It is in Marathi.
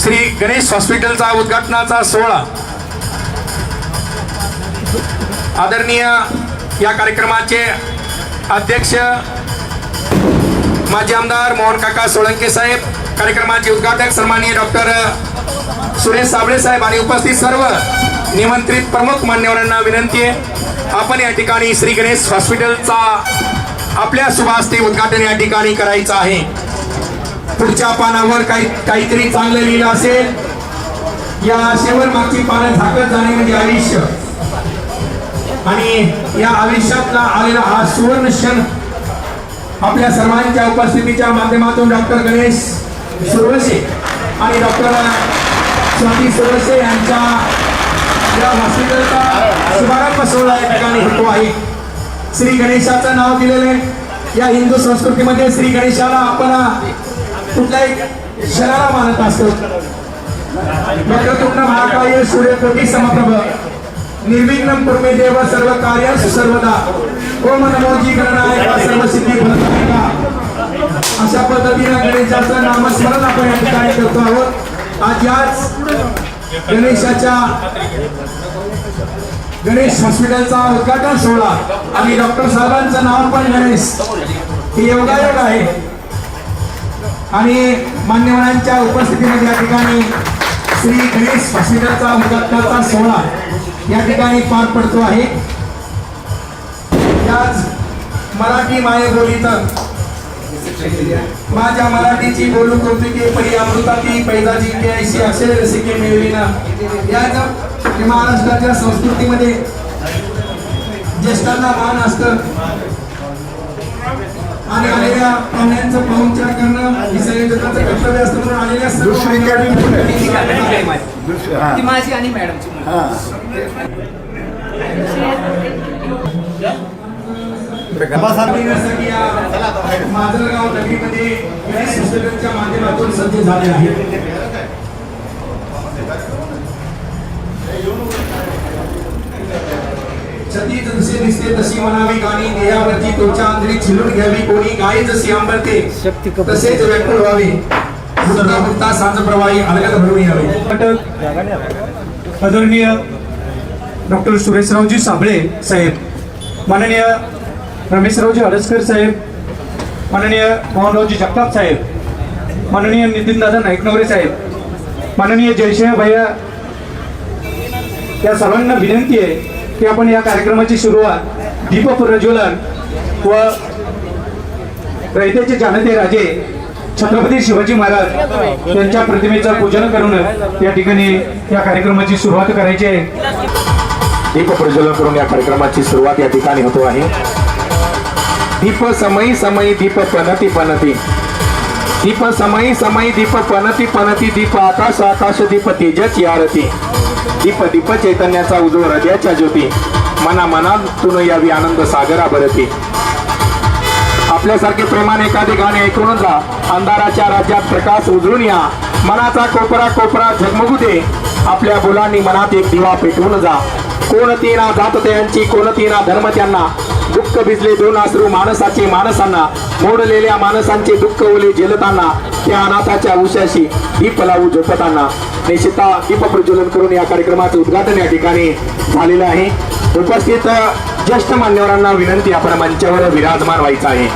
श्री गणेश हॉस्पिटलचा उद्घाटनाचा सोहळा. आदरणीय या कार्यक्रमाचे अध्यक्ष माजी आमदार मोहन काका सोळंके साहेब कार्यक्रमाचे उद्घाटक सन्माननीय डॉक्टर सुरेश साबळे साहेब आणि उपस्थित सर्व निमंत्रित प्रमुख मान्यवरांना विनंती आहे. आपण या ठिकाणी श्री गणेश हॉस्पिटलचा आपल्या शुभास्ते उद्घाटन या ठिकाणी करायचं आहे. पुढच्या पानावर काही काहीतरी चांगलं लिहिलं असेल या आशेवर मागची पानं झाकत जाणे म्हणजे आयुष्य. आणि या आयुष्यातला आलेला हा सुवर्ण क्षण आपल्या सर्वांच्या उपस्थितीच्या माध्यमातून डॉक्टर गणेश सुरवसे आणि डॉक्टर स्वाती सुरवसे यांच्या या हॉस्पिटलचा शुभारंभ सोहळा या ठिकाणी होतो आहे. श्री गणेशाचं नाव दिलेलं आहे. या हिंदू संस्कृतीमध्ये श्री गणेशाला आपण कुठल्याही क्षणाला मानत असतो. वक्रतुंड महाकाय सूर्यकोटी समप्रभ. निर्विघ्न कुर्मे देव सर्व कार्य सर्वदा ओम नमोजी गणनायका सर्व सिद्धी फलदायका. अशा पद्धतीने गणेशाचं नामस्मरण आपण या ठिकाणी करतो आहोत. आज याच गणेशाच्या गणेश हॉस्पिटलचा उद्घाटन सोहळा. आणि डॉक्टर साहेबांचं नाव पण गणेश. हे योगायोग आहे. आणि मान्यवरांच्या उपस्थितीमध्ये या ठिकाणी श्री गणेश हॉस्पिटलचा उद्घाटनाचा सोहळा या ठिकाणी पार पडतो आहे. याच मराठी मायेबोलीचं माझ्या मराठीची बोलू कौतुके परी अमृताती पैदा जिंके ऐशी असे रसिके मिळविना याच महाराष्ट्राच्या संस्कृतीमध्ये ज्येष्ठांना मान असतं. आणि आलेल्या पाहुण्यांचं पाहुणचार करणं हे संयोजकाचं कर्तव्य असतं म्हणून आलेल्या सर्व ती माझी आणि मॅडमची मुलगी. करण्यासाठी या माजलगाव नगरीमध्ये गणेश पुस्तकांच्या माध्यमातून सज्ज झाले आहेत. छती जसे दिसते तशी म्हणावी गाणी देहावरची तोच्या अंतरी छिलून घ्यावी कोणी गाय जशी आंबरते तसेच व्याकुळ व्हावे. मुक्ता मुक्ता सांज प्रवाही अलगद भरून यावे. आदरणीय डॉक्टर सुरेशरावजी साबळे साहेब माननीय रमेशरावजी हडसकर साहेब माननीय मोहनरावजी जगताप साहेब माननीय नितीनदादा नाईकनवरे साहेब माननीय जयसिंह भैया या सर्वांना विनंती आहे की आपण या कार्यक्रमाची सुरुवात दीप प्रज्वलन व रयतेचे जाणते राजे छत्रपती शिवाजी महाराज यांच्या प्रतिमेचं पूजन करून या ठिकाणी या कार्यक्रमाची सुरुवात करायची आहे. दीप प्रज्वलन करून या कार्यक्रमाची सुरुवात या ठिकाणी होतो आहे. दीप समयी समयी दीप पनती पनती. दीप समयी समयी दीप पनती पनती दीप आकाश आकाश दीप तेजची आरती दीप दीप चैतन्याचा उजव हृदयाच्या ज्योती. मना मनातून यावी आनंद सागरा भरती. आपल्यासारखे प्रेमाने एखादे गाणे ऐकून जा. अंधाराच्या राज्यात प्रकाश उजळून या. मनाचा कोपरा कोपरा झगमगू दे. आपल्या मुलांनी मनात एक दिवा पेटवून जा. कोणती ना जात त्यांची कोणती ना धर्म त्यांना. दुःख भिजले दोन आसरू माणसाचे माणसांना. मोडलेल्या माणसांचे दुःख ओले झेलताना त्या अनाथाच्या उशाशी दीप लावू झोपताना निश्चिता दीप प्रज्वलन करून या कार्यक्रमाचं उद्घाटन या ठिकाणी झालेलं आहे. उपस्थित ज्येष्ठ मान्यवरांना विनंती आपण मंचावर विराजमान व्हायचं आहे.